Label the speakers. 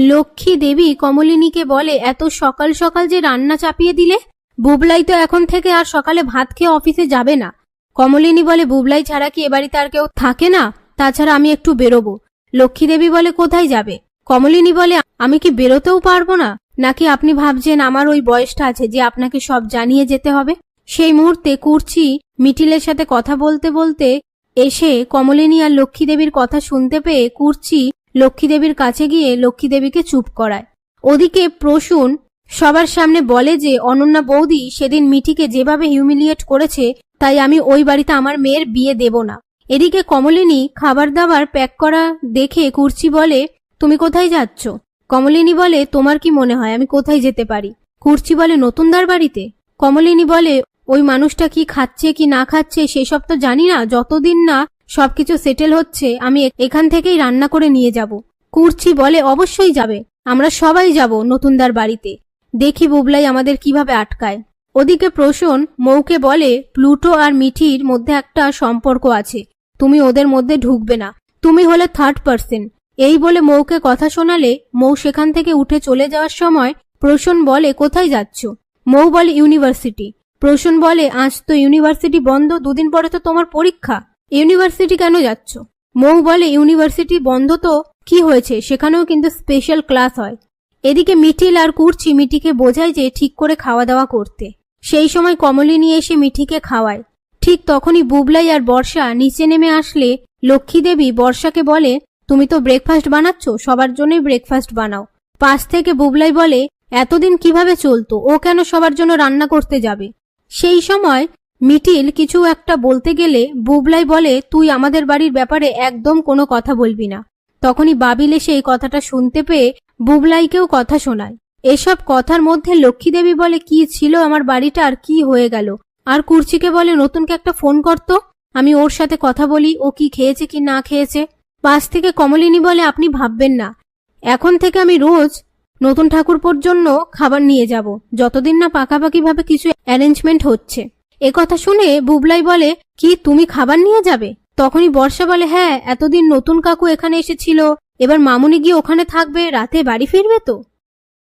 Speaker 1: লক্ষ্মী দেবী কমলিনীকে বলে, এত সকাল সকাল যে রান্না চাপিয়ে দিলে? বুবলাই তো এখন থেকে আর সকালে ভাত খেয়ে অফিসে যাবে না। কমলিনী বলে, বুবলাই ছাড়া কি এ বাড়িতে আর কেউ থাকে না? তাছাড়া আমি একটু বেরোবো। লক্ষ্মী দেবী বলে, কোথায় যাবে? কমলিনী বলে, আমি কি বেরোতেও পারব না? নাকি আপনি ভাবছেন আমার ওই বয়সটা আছে যে আপনাকে সব জানিয়ে যেতে হবে? সেই মুহূর্তে কুর্চি, মিটিলের সাথে কথা বলতে বলতে এসে কমলিনী আর লক্ষ্মী দেবীর কথা শুনতে পেয়ে কুর্চি লক্ষ্মী দেবীর কাছে গিয়ে লক্ষ্মী দেবীকে চুপ করায়। ওদিকে প্রসূন সবার সামনে বলে যে, অনন্যা বৌদি, সেদিন মিঠিকে যেভাবে হিউমিলিয়েট করেছে, তাই আমি ওই বাড়িতে আমার মেয়ের বিয়ে দেব না। এদিকে কমলিনী খাবার দাবার প্যাক করা দেখে কুর্চি বলে, তুমি কোথায় যাচ্ছ? কমলিনী বলে, তোমার কি মনে হয়, আমি কোথায় যেতে পারি? কুর্চি বলে, নতুনদার বাড়িতে? কমলিনী বলে, ওই মানুষটা কি খাচ্ছে কি না খাচ্ছে, সেসব তো জানি না, যতদিন না সবকিছু সেটেল হচ্ছে, আমি এখান থেকেই রান্না করে নিয়ে যাব। কুর্চি বলে অবশ্যই যাবে। আমরা সবাই যাব নতুনদার বাড়িতে। দেখি বুবলাই আমাদের কীভাবে আটকায়। ওদিকে প্রসূন মৌকে বলে, প্লুটো আর মিঠির মধ্যে একটা সম্পর্ক আছে। তুমি ওদের মধ্যে ঢুকবে না। তুমি হলে থার্ড পার্সন এই বলে মৌকে কথা শোনালে, মৌ সেখান থেকে উঠে চলে যাওয়ার সময় প্রসন বলে, কোথায় যাচ্ছ? মৌ বলে, ইউনিভার্সিটি। প্রসন বলে, আজ তো ইউনিভার্সিটি বন্ধ, দুদিন পরে তো তোমার পরীক্ষা। ইউনিভার্সিটি কেন যাচ্ছ? মৌ বলে, ইউনিভার্সিটি বন্ধ তো? কি হয়েছে? সেখানেও কিন্তু স্পেশাল ক্লাস হয়। এদিকে মিঠিল আর কুর্চি মিঠিকে বোঝায় যে ঠিক করে খাওয়া দাওয়া করতে। সেই সময় কমলিনী এসে মিঠিকে খাওয়ায়। ঠিক তখনই বুবলাই আর বর্ষা নিচে নেমে আসলে লক্ষ্মী দেবী বর্ষাকে বলে, তুমি তো ব্রেকফাস্ট বানাচ্ছ? সবার জন্যই ব্রেকফাস্ট বানাও। পাশ থেকে বুবলাই বলে, এতদিন কীভাবে চলতো? ও কেন সবার জন্য রান্না করতে যাবে? সেই সময় মিটিল কিছু একটা বলতে গেলে বুবলাই বলে, তুই আমাদের বাড়ির ব্যাপারে একদম কোনো কথা বলবি না। তখনই বাবিল এসে এই কথাটা শুনতে পেয়ে বুবলাইকেও কথা শোনায়। এসব কথার মধ্যে লক্ষ্মী দেবী বলে, কি ছিল আমার বাড়িটা আর কি হয়ে গেল? আর কুর্চিকে বলে, নতুনকে একটা ফোন করতো আমি ওর সাথে কথা বলি, ও কি খেয়েছে কি না খেয়েছে? পাশ থেকে কমলিনী বলে, আপনি ভাববেন না। এখন থেকে আমি রোজ নতুন ঠাকুরপোর জন্য খাবার নিয়ে যাব, যতদিন না পাকাপাকি ভাবে কিছু অ্যারেঞ্জমেন্ট হচ্ছে। এ কথা শুনে বুবলাই বলে, কি, তুমি খাবার নিয়ে যাবে? তখনই বর্ষা বলে হ্যাঁ এতদিন নতুন কাকু এখানে এসেছিল। এবার মামুনি গিয়ে ওখানে থাকবে, রাতে বাড়ি ফিরবে তো?